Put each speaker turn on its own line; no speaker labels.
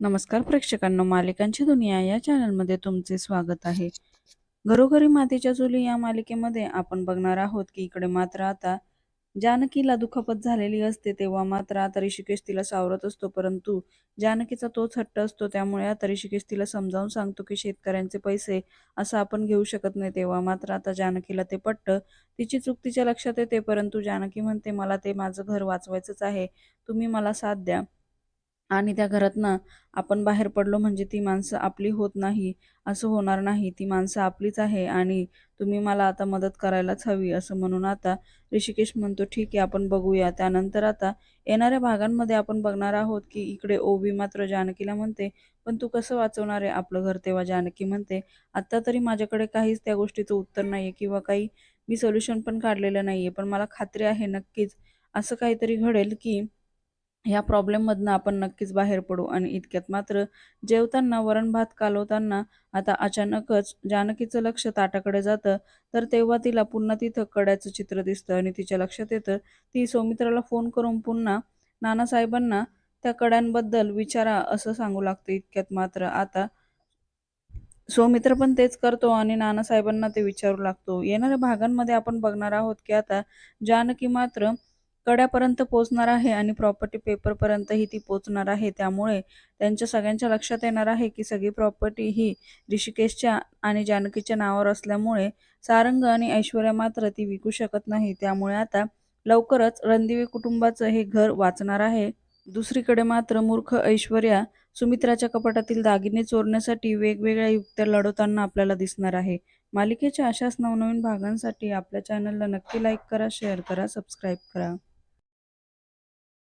नमस्कार प्रेक्षकांनो मालिकांची दुनिया या चॅनलमध्ये तुमचे स्वागत आहे. घरोघरी मातीच्या चुली या मालिकेमध्ये आपण बघणार आहोत की इकडे मात्र आता जानकीला दुखापत झालेली असते तेव्हा मात्र आता ऋषिकेश तिला सावरत असतो. परंतु जानकीचा तोच हट्ट असतो त्यामुळे आता ऋषिकेश तिला समजावून सांगतो की शेतकऱ्यांचे पैसे असं आपण घेऊ शकत नाही. तेव्हा मात्र आता जानकीला ते पट्ट तिची चूक तिच्या लक्षात येते. परंतु जानकी म्हणते मला ते माझं घर वाचवायचंच आहे. तुम्ही मला साथ द्या. आणि त्या घरातनं आपण बाहेर पडलो म्हणजे ती माणसं आपली होत नाही असं होणार नाही. ती माणसं आपलीच आहे आणि तुम्ही मला आता मदत करायलाच हवी असं म्हणून आता ऋषिकेश म्हणतो ठीक आहे आपण बघूया. त्यानंतर आता येणाऱ्या भागांमध्ये आपण बघणार आहोत की इकडे ओवी मात्र जानकीला म्हणते पण तू कसं वाचवणार आहे आपलं घर? तेव्हा जानकी म्हणते आत्ता तरी माझ्याकडे काहीच त्या गोष्टीचं उत्तर नाही आहे किंवा काही मी सोल्युशन पण काढलेलं नाही आहे पण मला खात्री आहे नक्कीच असं काहीतरी घडेल की ह्या प्रॉब्लेममधनं आपण नक्कीच बाहेर पडू. आणि इतक्यात मात्र जेवताना वरण भात कालवताना आता अचानकच जानकीचं लक्ष ताटाकडे जातं तर तेव्हा तिला पुन्हा तिथं कड्याचं चित्र दिसतं आणि तिच्या लक्षात येतं ती सौमित्राला फोन करून पुन्हा नानासाहेबांना त्या कड्यांबद्दल विचारा असं सांगू लागतं इतक्यात मात्र. आता सौमित्र पण तेच करतो आणि नानासाहेबांना ते विचारू लागतो. येणाऱ्या भागांमध्ये आपण बघणार आहोत की आता जानकी मात्र कड्यापर्यंत पोचणार आहे आणि प्रॉपर्टी पेपरपर्यंतही ती पोचणार आहे. त्यामुळे त्यांच्या सगळ्यांच्या लक्षात येणार आहे की सगळी प्रॉपर्टी ही ऋषिकेशच्या आणि जानकीच्या नावावर असल्यामुळे सारंग आणि ऐश्वर्या मात्र ती विकू शकत नाही. त्यामुळे आता लवकरच रणदिवे कुटुंबाचं हे घर वाचणार आहे. दुसरीकडे मात्र मूर्ख ऐश्वर्या सुमित्राच्या कपाटातील दागिने चोरण्यासाठी वेगवेगळ्या युक्त्या लढवताना आपल्याला दिसणार आहे. मालिकेच्या अशाच नवनवीन भागांसाठी आपल्या चॅनलला नक्की लाईक करा शेअर करा सबस्क्राईब करा.